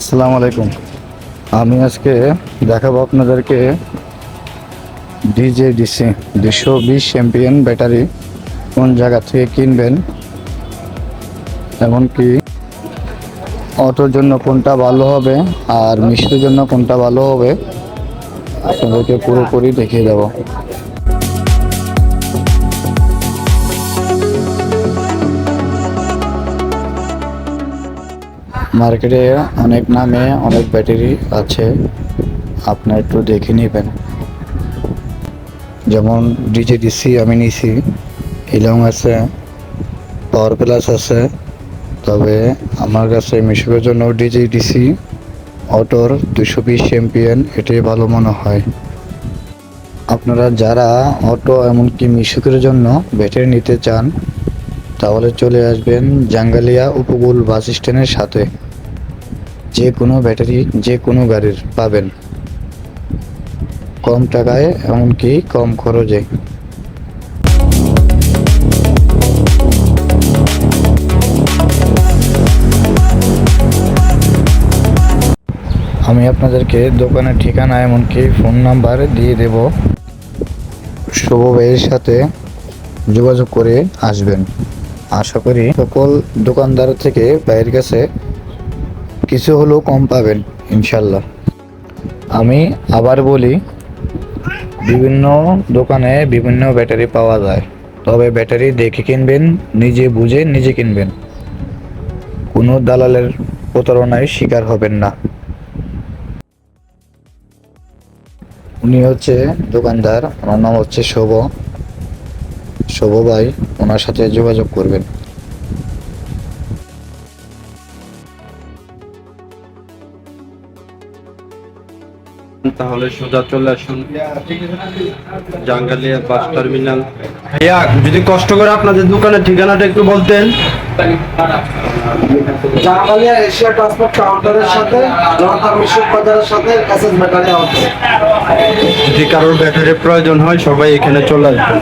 আসসালামু আলাইকুম। আমি আজকে দেখাবো আপনাদেরকে ডিজে ডিসি দুশো বিশ চ্যাম্পিয়ন ব্যাটারি কোন জায়গা থেকে কিনবেন, এমনকি অটোর জন্য কোনটা ভালো হবে আর মিষ্টির জন্য কোনটা ভালো হবে, আপনাদেরকে পুরোপুরি দেখিয়ে দেবো। মার্কেটে অনেক নামে অনেক ব্যাটারি আছে। আপনার একটু দেখে নেবেন। যেমন ডিজেডিসি আমি নিছি। ইলং আছে, পাওয়ার প্লাস আছে। তবে আমার কাছে মিশুকের জন্য ডিজেডিসি অটোর দুশো বিশ চ্যাম্পিয়ন এটাই ভালো মনে হয়। আপনারা যারা অটো এমনকি মিশুকের জন্য ব্যাটারি নিতে চান, তাহলে চলে আসবেন জাঙ্গালিয়া উপকূল বাস স্ট্যান্ডের সাথে। যে কোনো ব্যাটারি যে কোনো গাড়ির পাবেন। কম টাকায়, এমনকি কম খরচে। আমি আপনাদেরকে দোকানের ঠিকানা এমনকি ফোন নাম্বার দিয়ে দেব। শুভ ভাইয়ের সাথে যোগাযোগ করে আসবেন। আশা করি সকল দোকানদার থেকে ভাইয়ের কাছে কিছু হলেও কম পাবেন, ইনশাল্লাহ। আমি আবার বলি, বিভিন্ন দোকানে বিভিন্ন ব্যাটারি পাওয়া যায়, তবে ব্যাটারি দেখে কিনবেন, নিজে বুঝে নিজে কিনবেন। কোনো দালালের প্রতারণায় শিকার হবেন না। উনি হচ্ছে দোকানদার ওনার নাম হচ্ছে শোভ। শোভ ভাই, ওনার সাথে যোগাযোগ করবেন। তাহলে সোজা চলে আসুন। Jangalia bus terminal. ভাইয়া যদি কষ্ট করে আপনাদের দোকানের ঠিকানাটা একটু বলতেন। জামালিয়া এশিয়া ট্রান্সপোর্ট কাউন্টারের সাথে জনতা মিশুক বাজারের সাথে এসএস ব্যাটারি হাউস। যদি কারোর ব্যাটারির প্রয়োজন হয় সবাই এখানে চলে আসবেন।